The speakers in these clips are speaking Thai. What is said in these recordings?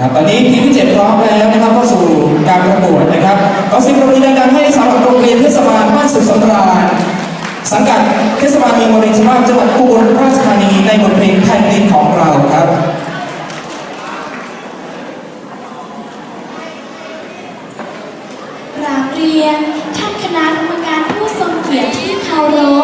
ครับตอนนี้ทีมที่เจ็ดพร้อมแล้วนะครับเข้าสู่การประกวดนะครับขอเสิ่งปรบมือดังๆให้สำหรับโรงเรียนเทศบาลบ้านสุขสำราญสังกัดเทศบาลเมืองวารินชำราจังหวัดอุบลราชธานีในบทเพลงแผ่นดินของเราครับกราบเรียนท่านคณะกรรมการผู้ทรงเกียรติที่เคารพ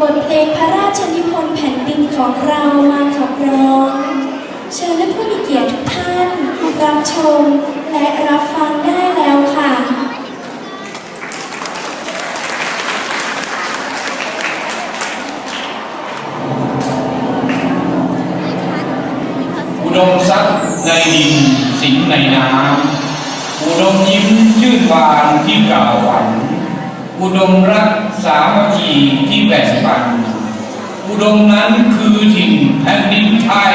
บทเพลงพระราชนิพนธ์แผ่นดินของเรามาขับร้อง เชิญท่านผู้มีเกียรติทุกท่านรับชมและรับฟังได้แล้วค่ะอุดมทรัพย์ในดินสิงในน้ำอุดมยิ้มชื่นบานที่กล่าวฝัน อุดมรักสามัคคีที่แบ่งปันอุดมนั้นคือถิ่นแผ่นดินไทย